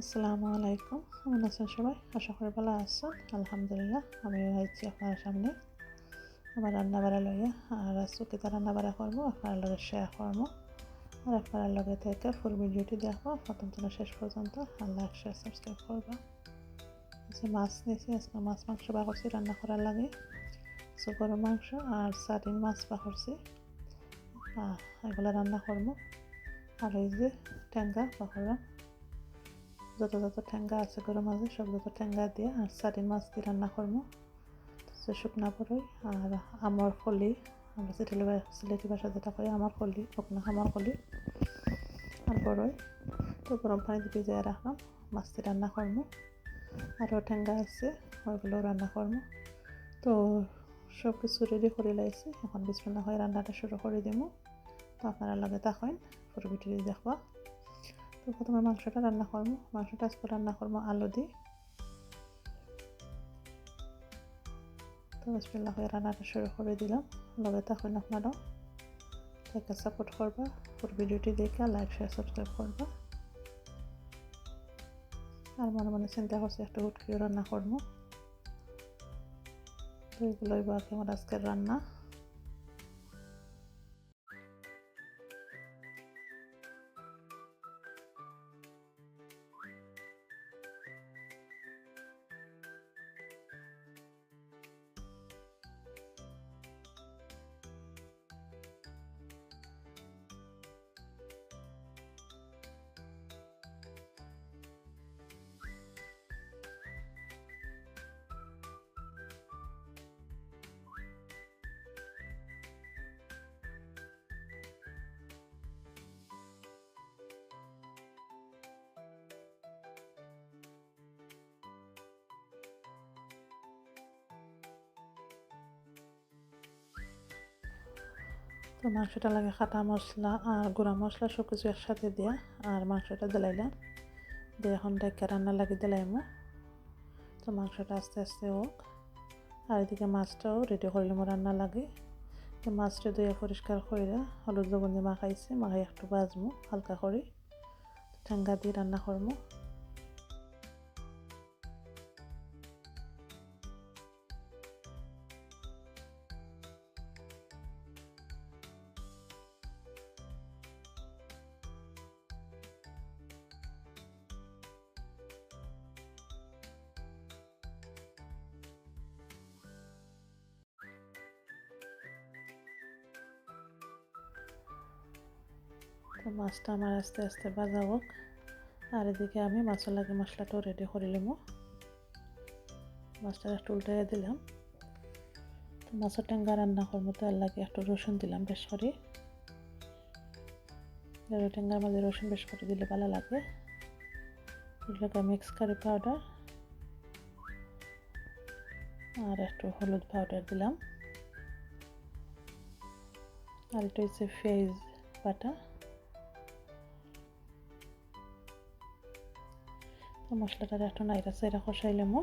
আসসালামু আলাইকুম। কেমন আছেন সবাই? আশা করি ভালো আছেন। আলহামদুলিল্লাহ আমি আইছি আপনার সামনে। আমার রান্না বাড়া লইয়া, আর আজকে কিতা রান্না বাড়া করব? আপনার লগে শেয়ার করব। আর আপনার লগে থেকে ফুল ভিডিওটি দেখব। প্রথম থেকে শেষ পর্যন্ত লাইক শেয়ার সাবস্ক্রাইব করব যে মাছ নিয়েছি, আজকে মাছ, মাংস বা করছি, রান্না করার লাগে। সো গরম মাংস আর সার্টিন মাছ বা করছি। এগুলো রান্না করব। আর এই যে ট্যাঙ্গা বা করলাম। যত যত ঠ্যাঙ্গা আছে গরম মাঝে, সব যত ঠ্যাঙ্গা দিয়ে আর সারিন মাছ দিয়ে রান্না করব। সে শুকনা পরই আর আমার কলি আমরা সিলেটি সিলেটি ভাষা যেটা কই আমার কলি, শুকনা আমার কলি আর বড়ই তো গরম পানি দিয়ে ভিজাই রাখলাম, মাছ দিয়ে রান্না করব। আরও ঠ্যাঙ্গা আছে, ওইগুলো রান্না করব। তো সব কিছু রেডি করে লাইছি, এখন বিসমিল্লা হয়ে রান্নাটা শুরু করে দেবো। তো আপনারা লাগে থাকেন পুরো ভিডিও দেখবা। তো প্রথমে মাংসটা রান্না করব। মাংসটা আজকে রান্না করব আলু দিয়ে। তো বিসমিল্লাহ হয়ে রান্নাটা শুরু করে দিলাম। লগে তখন আপনারাও একটা সাপোর্ট করবা, পুরো ভিডিওটি দেখে লাইক শেয়ার সাবস্ক্রাইব করবা। আর মনে মনে চিন্তা করছি, একটু উটকিও রান্না করব। তো এগুলোই বাকি আমার আজকের রান্না। তো মাংসটা লাগে খাটা মশলা আর গুঁড়া মশলা সব কিছু একসাথে দিয়া আর মাংসটা দিলাইলাম। দিয়ে এখন ডাইকা রান্না লাগে দিলাইমো। তো মাংসটা আস্তে আস্তে হোক। আর এদিকে মাছটাও রেডি করলাম রান্না লাগে তো মাছটা ধুয়ে পরিষ্কার করে হলুদ লবণ দিয়ে মাখাইছে মাখাই একটু বাজমো হালকা করে। ঠেঙ্গা দিয়ে রান্না করব তো মাছটা আমার আস্তে আস্তে ভাজা হোক। আর এদিকে আমি মাছের লাগে মশলাটাও রেডি করে নিব। মাছটা একটু উল্টাইয়া দিলাম। তো মাছের ট্যাঙ্গা রান্না করব তো, এর লাগে একটু রসুন দিলাম বেশ করে। ট্যাঙ্গার মাঝে রসুন বেশ করে দিলে ভালো লাগে। এগুলোকে মিক্স কারি পাউডার আর একটু হলুদ পাউডার দিলাম। আর এটা হচ্ছে ফেজ বাটা তো মশলাটা একটু নাইরা সাইরা কষাইলামও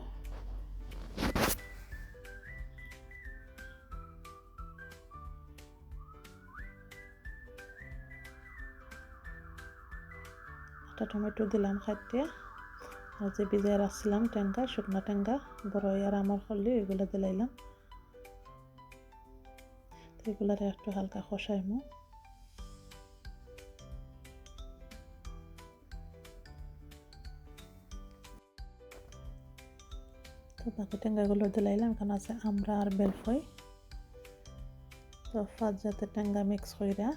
একটা টমেটো দিলাম খাইতে। আর যে বিজয় রাখছিলাম ট্যাঙ্গা শুকনা ট্যাঙ্গা বড় আর আমার করলে এগুলো দিলাইলাম। তো এগুলারে একটু হালকা কষাইমো। তো বাকি ট্যাঙ্গাগুলো দিলাইলাম এখানে আছে আমরা আর বেলফই। তো ফাঁস যাতে ট্যাঙ্গা মিক্স কইরা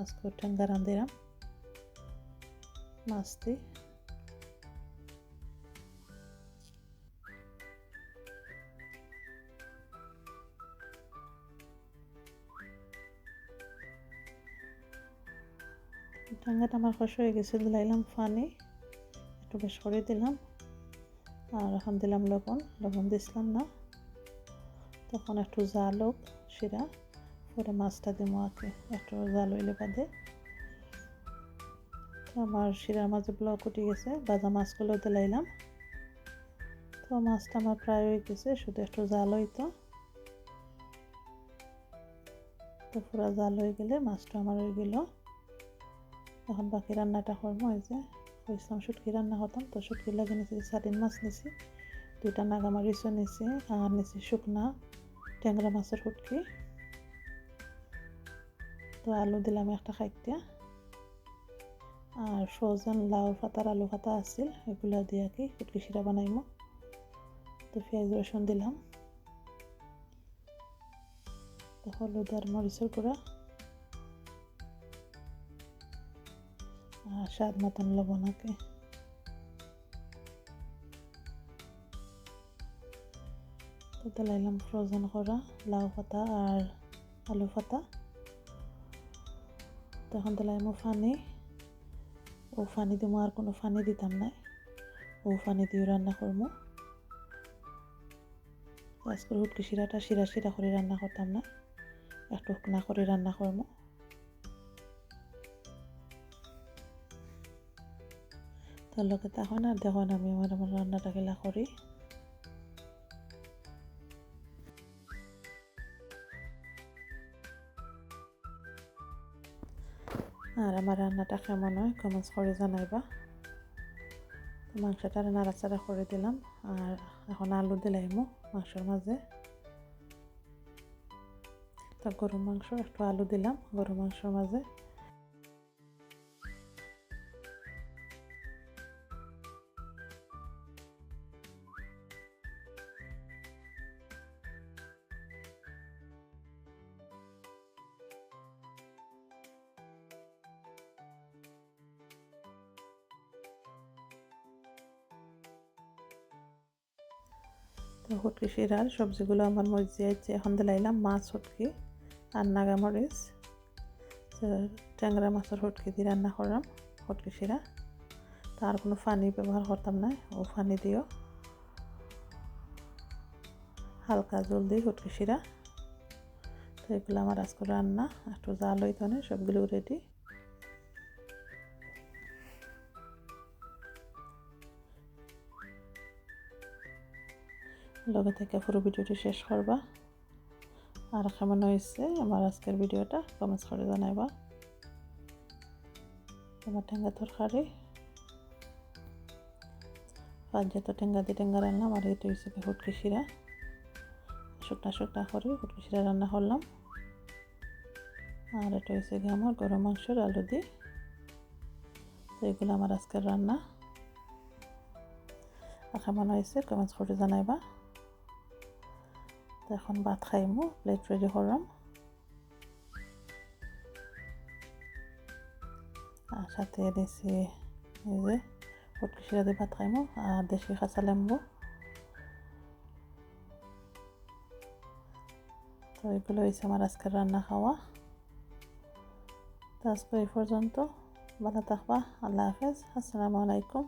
আজকে ট্যাঙ্গা রাঁধিলাম মাছ দিয়ে টাঙ্গাটা আমার খস হয়ে গেছে, দিলাইলাম পানি একটু বেশ করে দিলাম। আর এখন দিলাম লবণ লবণ দিছিলাম না। তখন একটু জাল হোক শিরা পরে মাছটা দিব আঁকে একটু জাল হইলে বাদে। আমার শিরার মাঝে ব্লক উঠে গেছে, বাজা মাছগুলো দিলাইলাম। তো মাছটা আমার প্রায় হয়ে গেছে, শুধু একটু জাল হইতো। তো পুরা জাল হয়ে গেলে মাছটা আমার হয়ে গেল। এখন বাকি রান্নাটা করব এই যে ইসলাম শুটকি রান্না করতাম তো শুটকি লাগে নিছি সার্ডিন মাছ নিছি, দুইটা নাগামারিচও নিছি, আর নিছি শুকনা ট্যাংরা মাছের শুটকি। তো আলু দিলাম একটা খাইতিয়া আর ফ্রোজেন লাউ পাতার আলু পাতা আছিল এগুলো দিয়ে কি শুটকি শিরা বানাইমো। তো পেঁয়াজ রসুন দিলাম। হলুদ আর মরিচের গুঁড়া। স্বাদ মতন লবণ আঁকে তো ফ্রোজেন করা লাউ পাতা আর আলু পাতা তখন দিলাইমো পানি ও পানি দিব আর কোনো পানি দিতাম না ও পানি দিয়ে রান্না করব আজকে হুটকি শিরাটা শিরা শিরা করে রান্না করতাম না একটু না করে রান্না করব তার লোকে তখন আর দেখুন আমি আমার আমার রান্নাটা খেলা করি আর আমার রান্নাটা কেমন হয় কমেন্টস করে জানাইবা। মাংসটা নাড়াচাড়া করে দিলাম। আর এখন আলু দিলাইমো মাংসের মাঝে তো গরু মাংস একটু আলু দিলাম গরু মাংসের মাঝে তো হুটকি শিরার সবজিগুলো আমার মরিচে আছে এখন দিলাইলাম মাছ হুটকি আর নাগামরিচ ট্যাংরা মাছের হুটকি দিয়ে রান্না করলাম, হুটকি শিরা। তার কোনো পানি ব্যবহার করতাম না, ও পানি দিও। হালকা জল দিই হুটকি শিরা। তো এগুলো আমার আজকে রান্না, একটু জাল হইতো না, সবগুলো রেডি লগে থেকে পুরো ভিডিওটি শেষ করবা। আর কেমন হয়েছে আমার আজকের ভিডিওটা কমেন্টস করে জানাইবা। আমার ঠেঙ্গা তরকারি? আর যত ঠেঙ্গা দিয়ে ঠেঙ্গা রান্নাম আর এটা হয়েছে হুটকি শিরা। শুকনা শুকনা করে হুটকি শিরা রান্না করলাম। আর এটা হয়েছে গিয়ে আমার গরম মাংসের আলু দিয়ে। তো এগুলো আমার আজকের রান্না। কেমন হয়েছে কমেন্টস করে জানাইবা। এখন ভাত খাইমু প্লেট রেডি করলাম। আর সাথে দিয়েছি এই যে ফুটকি শিরা দিয়ে ভাত খাইমু আর দেশি কাঁচা লেম্বু। তো এগুলো হয়েছে আমার আজকের রান্না খাওয়া। তো আজকে এই পর্যন্ত, ভালো থাকবা, আল্লাহ হাফেজ, আসসালামু আলাইকুম।